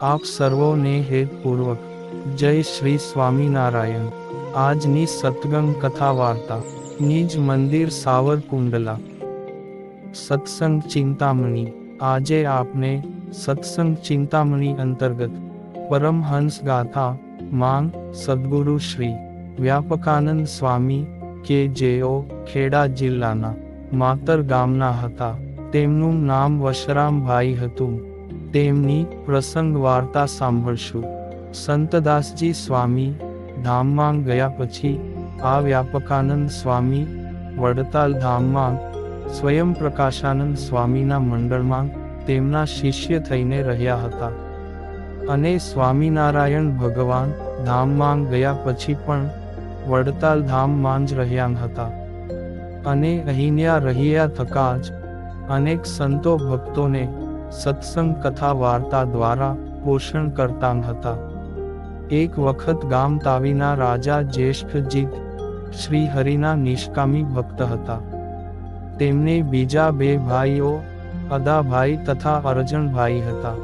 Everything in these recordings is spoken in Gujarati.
આપ સર્વોને હેતપૂર્વક જય શ્રી સ્વામિનારાયણ. આજની સતગંગ કથા વાર્તા. નિજ મંદિર સાવરકુંડલા. સત્સંગ ચિંતામણી. આજે આપને સત્સંગ ચિંતામણી અંતર્ગત પરમહંસ ગાથા, માંગ, સદગુરુ શ્રી વ્યાપકાનંદ સ્વામી કે જેઓ ખેડા જિલ્લાના માતર ગામના હતા. તેમનું નામ વશરામભાઈ હતું. તેમની પ્રસંગ વાર્તા સાંભળશું. સંતદાસજી સ્વામી ધામમાં ગયા પછી આ વ્યાપકાનંદ સ્વામી વડતાલ ધામમાં સ્વયં પ્રકાશાનંદ સ્વામીના મંડળમાં તેમના શિષ્ય થઈને રહ્યા હતા. અને સ્વામિનારાયણ ભગવાન ધામમાં ગયા પછી પણ વડતાલ ધામમાં જ રહ્યા હતા. અને અહીંયા રહ્યા થકા જ અનેક સંતો ભક્તોને સત્સંગ કથા વાર્તા દ્વારા પોષણ કરતા હતા. એક વખત ગામ તાવીના રાજા જ્યેષ્ઠજીત શ્રી હરિના નિષ્કામી ભક્ત હતા. તેમને બીજા બે ભાઈઓ, અદાભાઈ તથા અરજણભાઈ હતા.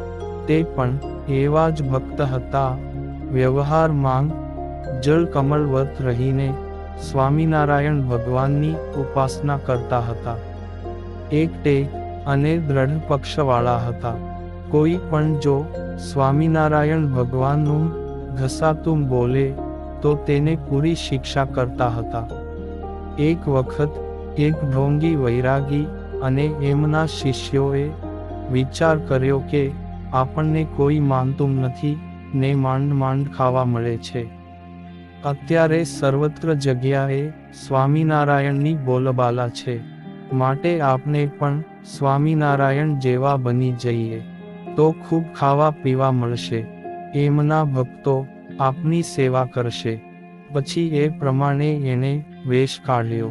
તે પણ એવા જ ભક્ત હતા. વ્યવહારમાં જળ કમળવત રહીને સ્વામિનારાયણ ભગવાનની ઉપાસના કરતા હતા. એક ટેક અને દ્રઢ પક્ષવાળા હતા. કોઈ પણ જો સ્વામિનારાયણ ભગવાનનું ઘસાતું બોલે, તો તેને પૂરી શિક્ષા કરતા હતા. એક વખત એક ઢોંગી વૈરાગી અને એમના શિષ્યોએ વિચાર કર્યો કે આપણને કોઈ માનતું નથી, ને માંડ માંડ ખાવા મળે છે. અત્યારે સર્વત્ર જગ્યાએ સ્વામિનારાયણની બોલબાલા છે. માટે આપને પણ સ્વામિનારાયણ જેવા બની જઈએ, તો ખૂબ ખાવા પીવા મળશે. એમના ભક્તો આપની સેવા કરશે. પછી એ પ્રમાણે એણે વેશ કાઢ્યો.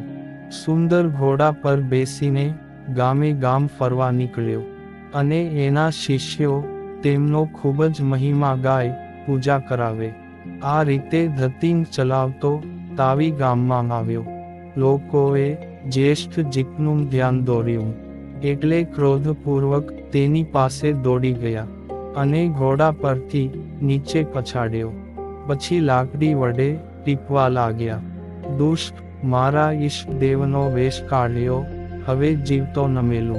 સુંદર ઘોડા પર બેસીને ગામે ગામ ફરવા નીકળ્યો. અને એના શિષ્યો તેમનો ખૂબ જ મહિમા ગાય પૂજા કરાવે. આ રીતે ધતિંગ ચલાવતો તાવી ગામમાં આવ્યો. લોકોએ જ્યેષ્ઠ જીપનું ધ્યાન દોર્યું. એટલે ક્રોધપૂર્વક તેની પાસે દોડી ગયા અને ઘોડા પરથી નીચે પછાડ્યો. પછી લાકડી વડે ટીપવા લાગ્યા. દુષ્ટ, મારા ઈષ્ટદેવનો વેશ કાઢ્યો, હવે જીવતો નમેલું.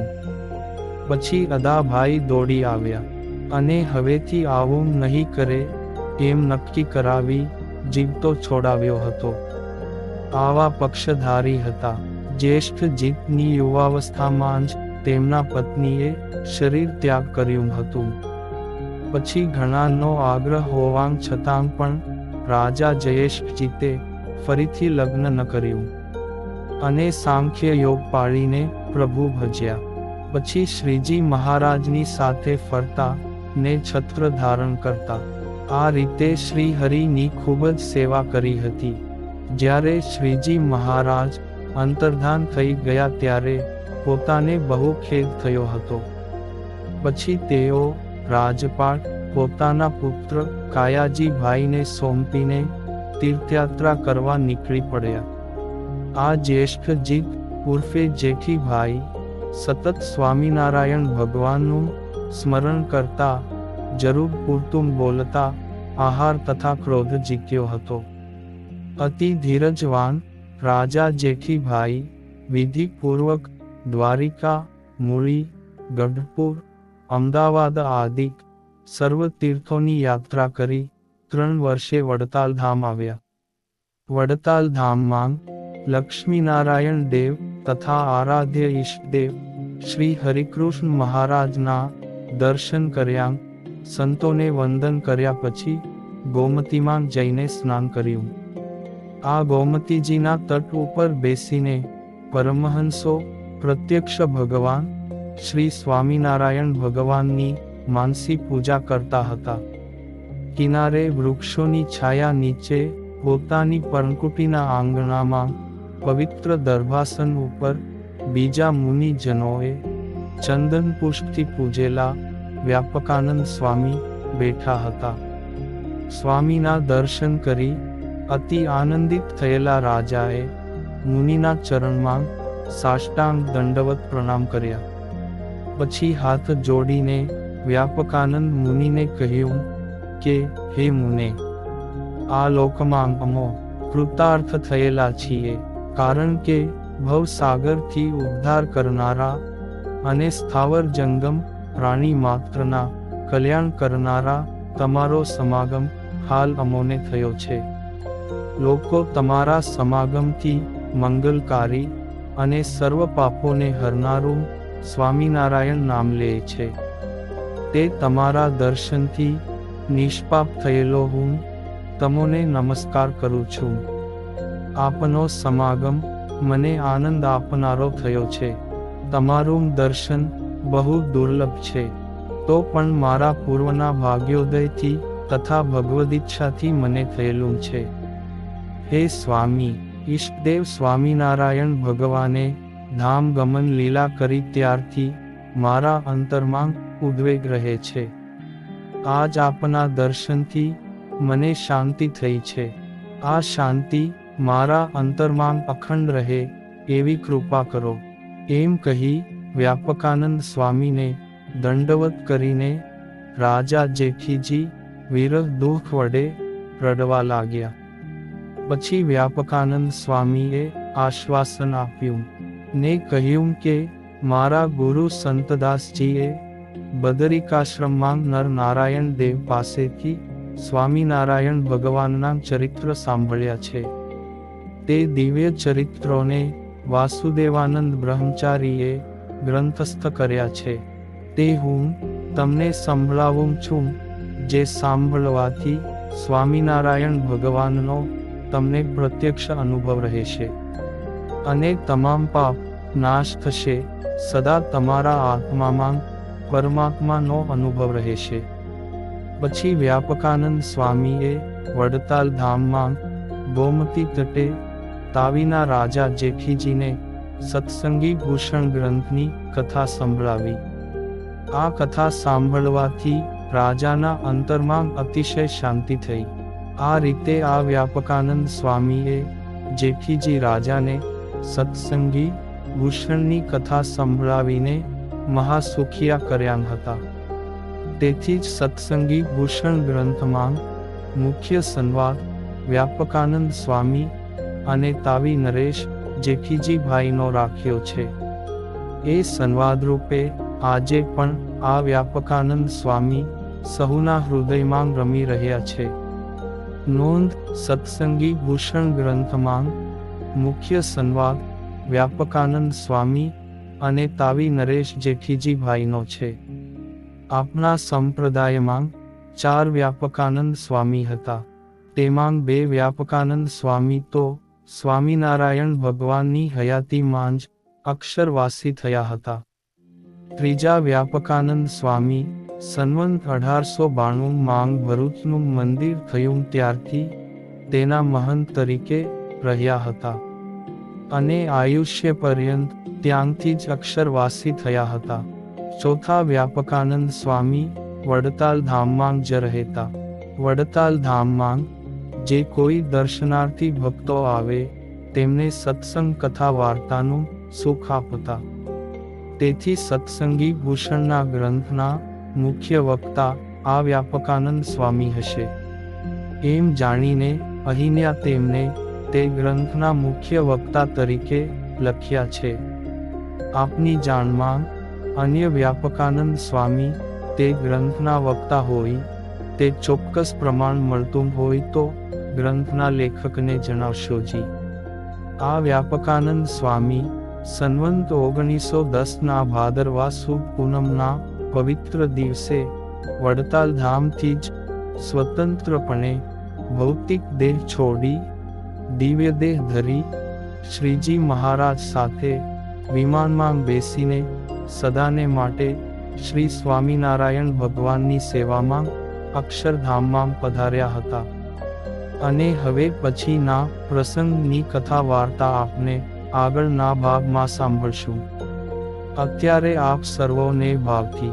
પછી અદાભાઈ દોડી આવ્યા અને હવેથી આવું નહીં કરે એમ નક્કી કરાવી જીવતો છોડાવ્યો હતો. આવા પક્ષધારી હતા. જ્યેષ્ઠ જીતની યુવાવસ્થામાં જ તેમના પત્નીએ શરીર ત્યાગ કર્યું હતું. પછી ઘણાનો આગ્રહ હોવા છતાં પણ રાજા જયેશજીતે ફરીથી લગ્ન ન કર્યું. અને સાંખ્ય યોગ પાળીને પ્રભુ ભજ્યા. પછી શ્રીજી મહારાજની સાથે ફરતા ને છત્ર ધારણ કરતા. આ રીતે શ્રી હરિની ખૂબ જ સેવા કરી હતી. જ્યારે શ્રીજી મહારાજ અંતર્ધાન થઈ ગયા ત્યારે પોતાને બહુ ખેદ થયો હતો. પછી તેઓ રાજપાટ, પોતાના પુત્ર કાયાજીભાઈને સોંપીને તીર્થયાત્રા કરવા નીકળી પડ્યા. આ જ્યેષ્ઠ જીત ઉર્ફે જેઠીભાઈ સતત સ્વામિનારાયણ ભગવાનનું સ્મરણ કરતા જરૂર પૂરતું બોલતા આહાર તથા ક્રોધ જીત્યો હતો. અતિ ધીરજવાન રાજા જેઠીભાઈ, વિધિપૂર્વક, દ્વારિકા, મૂળી, ગઢપુર, અમદાવાદ આદિ, સર્વ તીર્થોની યાત્રા કરી, ત્રણ વર્ષે વડતાલ ધામ આવ્યા. વડતાલ ધામમાં લક્ષ્મીનારાયણ દેવ તથા આરાધ્ય ઈષ્ટદેવ, શ્રી હરિકૃષ્ણ મહારાજના દર્શન કર્યા, સંતોને વંદન કર્યા પછી ગોમતીમાં જઈને સ્નાન કર્યું. આ ગોમતીજીના તટ ઉપર બેસીને પરમહંસો, પ્રત્યક્ષ ભગવાન, શ્રી સ્વામિનારાયણ ભગવાનની માનસી પૂજા કરતા હતા. કિનારે વૃક્ષોની છાયા નીચે પોતાની પર્ણકુટીના આંગણામાં પવિત્ર દર્ભાસન ઉપર બીજા મુનિજનોએ ચંદન પુષ્પથી પૂજેલા વ્યાપકાનંદ સ્વામી બેઠા હતા. સ્વામીના દર્શન કરી અતિ આનંદિત થયેલા રાજાએ મુનિના ચરણમાં સાષ્ટાંગ દંડવત પ્રણામ કર્યા. પછી હાથ જોડીને વ્યાપકાનંદ મુનિને કહ્યું કે, હે મુને, આ લોકમાં અમો કૃતાર્થ થયેલા છીએ, કારણ કે ભવસાગરથી ઉદ્ધાર કરનારા અને સ્થાવર જંગમ પ્રાણી માત્રના કલ્યાણ કરનારા તમારો સમાગમ હાલ અમોને થયો છે. લોકો તમારા સમાગમથી મંગલકારી અને સર્વ પાપોને હરનારું સ્વામિનારાયણ નામ લે છે. તે તમારા દર્શનથી નિષ્પાપ થયેલો હું તમોને નમસ્કાર કરું છું. આપનો સમાગમ મને આનંદ આપનારો થયો છે. તમારું દર્શન બહુ દુર્લભ છે. તો પણ મારા પૂર્વના ભાગ્યોદયથી તથા ભગવદીચ્છાથી મને થયેલું છે. હે સ્વામી, ઈષ્ટદેવ સ્વામિનારાયણ ભગવાને ધામ ગમન લીલા કરી ત્યારથી, મારા અંતરમાં ઉદ્વેગ રહે છે. આજ આપના દર્શનથી, મને શાંતિ થઈ છે. આ શાંતિ, મારા અંતરમાં અખંડ રહે, એવી કૃપા કરો. એમ કહી, વ્યાપકાનંદ સ્વામીને, દંડવત કરીને, રાજા જેઠીજી, વિરહ દુઃખ વડે રડવા લાગ્યા. પછી વ્યાપકાનંદ સ્વામીએ આશ્વાસન આપ્યું. ને કહ્યું કે, મારા ગુરુ સંતદાસજીએ બદરિકાશ્રમમાં નર નારાયણ દેવ પાસેથી સ્વામિનારાયણ ભગવાનના ચરિત્ર સાંભળ્યા છે. તે દિવ્ય ચરિત્રોને વાસુદેવાનંદ બ્રહ્મચારીએ ગ્રંથસ્થ કર્યા છે. તે હું તમને સંભળાવું છું, જે સાંભળવાથી સ્વામિનારાયણ ભગવાનનો તમને પ્રત્યક્ષ અનુભવ રહેશે. અને તમામ પાપ નાશ થશે, સદા તમારા આત્મામાં પરમાત્માનો અનુભવ રહેશે. પછી વ્યાપકાનંદ સ્વામીએ વડતાલ ધામમાં ગોમતી તટે તાવીના રાજા જેઠીજીને સત્સંગી ભૂષણ ગ્રંથની કથા સંભળાવી. આ કથા સાંભળવાથી રાજાના અંતરમાં અતિશય શાંતિ થઈ. આ રીતે આ વ્યાપકાનંદ સ્વામીએ જેઠીજી રાજાને સત્સંગી ભૂષણની કથા સંભળાવીને મહાસુખિયા કર્યા હતા. તેથી જ સત્સંગી ભૂષણ ગ્રંથમાં મુખ્ય સંવાદ વ્યાપકાનંદ સ્વામી અને તાવી નરેશ જેઠીજીભાઈનો રાખ્યો છે. એ સંવાદ રૂપે આજે પણ આ વ્યાપકાનંદ સ્વામી સહુના હૃદયમાં રમી રહ્યા છે. નોંધ, સત્સંગી ભૂષણ ગ્રંથમાં, મુખ્ય સંવાદ, વ્યાપકાનંદ સ્વામી અને તાવી નરેશ જેઠીજીભાઈનો છે. આપણા સંપ્રદાયમાં ચાર વ્યાપકાનંદ સ્વામી હતા. તેમાં બે વ્યાપકાનંદ સ્વામી તો સ્વામિનારાયણ ભગવાનની હયાતીમાં જ અક્ષરવાસી થયા હતા. ત્રીજા વ્યાપકાનંદ સ્વામી સન્વંત અઢારસો બાણું માંગ ભરૂચનું મંદિર થયું ત્યારથી તેના મહંત તરીકે રહ્યા હતા અને આયુષ્ય પર્યંત ત્યાંથી જ અક્ષરવાસી થયા હતા. ચોથા વ્યાપકાનંદ સ્વામી વડતાલ ધામમાં જ રહેતા. વડતાલ ધામમાં જે કોઈ દર્શનાર્થી ભક્તો આવે તેમને સત્સંગ કથા વાર્તાનું સુખ આપતા. તેથી સત્સંગી ભૂષણના ગ્રંથના મુખ્ય વક્તા આ વ્યાપકાનંદ સ્વામી હશે. એમ જાણીને અહીંયા તેમને તે ગ્રંથના મુખ્ય વક્તા તરીકે લખ્યા છે. આપની જાણમાં અન્ય વ્યાપકાનંદ સ્વામી તે ગ્રંથના વક્તા હોય, તે ચોક્કસ પ્રમાણ મળતું હોય તો ગ્રંથના લેખકને જણાવશો જી. આ વ્યાપકાનંદ સ્વામી સંવંત ઓગણીસો દસના ભાદરવા સુદ પૂનમના પવિત્ર દિવસે વડતાલ ધામથી જ સ્વતંત્રપણે ભૌતિક દેહ છોડી દિવ્ય દેહ ધરી શ્રીજી મહારાજ સાથે વિમાનમાં બેસીને સદાને માટે શ્રી સ્વામિનારાયણ ભગવાનની સેવામાં અક્ષરધામમાં પધાર્યા હતા. અને હવે પછીના પ્રસંગની કથા વાર્તા આપને આગળના ભાગમાં સાંભળશું. અત્યારે આપ સર્વોને ભાવથી